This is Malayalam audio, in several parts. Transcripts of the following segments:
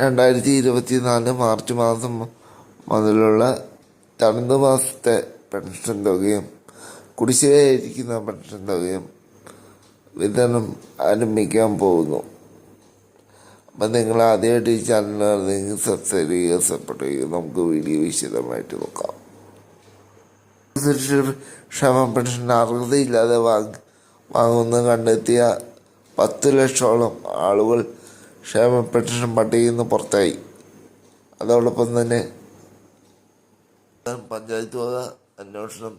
രണ്ടായിരത്തി ഇരുപത്തി നാല് മാർച്ച് മാസം മുതലുള്ള തണുത്ത മാസത്തെ പെൻഷൻ തുകയും കുടിശ്ശികയായിരിക്കുന്ന പെൻഷൻ തുകയും വിതരണം ആരംഭിക്കാൻ പോകുന്നു. അപ്പം നിങ്ങൾ ആദ്യമായിട്ട് ഈ ചാനൽ നിങ്ങൾ സബ്സ്ക്രൈബ് ചെയ്യുക സപ്പോർട്ട് ചെയ്യുക നമുക്ക് വീഡിയോ വിശദമായിട്ട് നോക്കാം. ക്ഷമ പെൻഷൻ അർഹതയില്ലാതെ വാങ്ങി വാങ്ങുന്ന കണ്ടെത്തിയ പത്ത് ലക്ഷോളം ആളുകൾ ക്ഷേമ പെൻഷൻ പട്ടികയിൽ നിന്ന് പുറത്തായി. അതോടൊപ്പം തന്നെ പഞ്ചായത്ത് വക അന്വേഷണം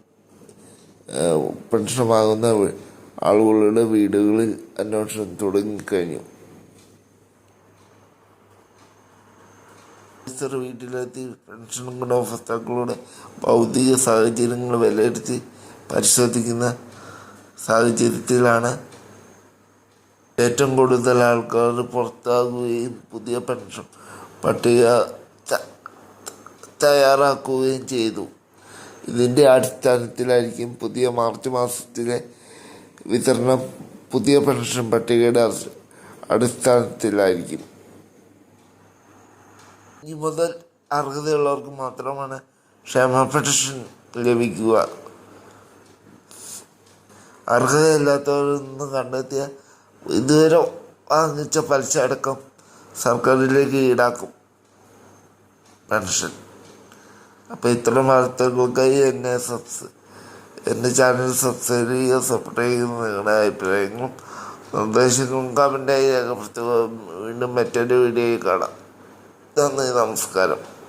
പെൻഷനുമാകുന്ന ആളുകളുടെ വീടുകളിൽ അന്വേഷണം തുടങ്ങിക്കഴിഞ്ഞു. വീട്ടിലെത്തി പെൻഷൻ ഗുണഭോക്താക്കളുടെ ഭൗതിക സാഹചര്യങ്ങൾ വിലയിരുത്തി പരിശോധിക്കുന്ന സാഹചര്യത്തിലാണ് ഏറ്റവും കൂടുതൽ ആൾക്കാർ പുറത്താകുകയും പുതിയ പെൻഷൻ പട്ടിക തയ്യാറാക്കുകയും ചെയ്തു. ഇതിന്റെ അടിസ്ഥാനത്തിലായിരിക്കും പുതിയ മാർച്ച് മാസത്തിലെ വിതരണം പുതിയ പെൻഷൻ പട്ടികയുടെ അടിസ്ഥാനത്തിലായിരിക്കും. ഇനി മുതൽ അർഹതയുള്ളവർക്ക് മാത്രമാണ് ക്ഷേമ പെൻഷൻ ലഭിക്കുക. അർഹതയില്ലാത്തവരിൽ നിന്ന് കണ്ടെത്തിയ ഇതുവരെ വാങ്ങിച്ച പലിശ അടക്കം സർക്കാരിലേക്ക് ഈടാക്കും. പെൻഷൻ. അപ്പോൾ ഇത്തരം വാർത്തകൾക്കായി എന്നെ സബ്സ് എന്റെ ചാനൽ സബ്സ്ക്രൈബ് ചെയ്യുക സപ്പോർട്ട് ചെയ്യുന്ന നിങ്ങളുടെ അഭിപ്രായങ്ങളും നിർദ്ദേശങ്ങളും കമന്റായി രേഖപ്പെടുത്തുക. വീണ്ടും മറ്റൊരു വീഡിയോയിൽ കാണാം. നന്ദി നമസ്കാരം.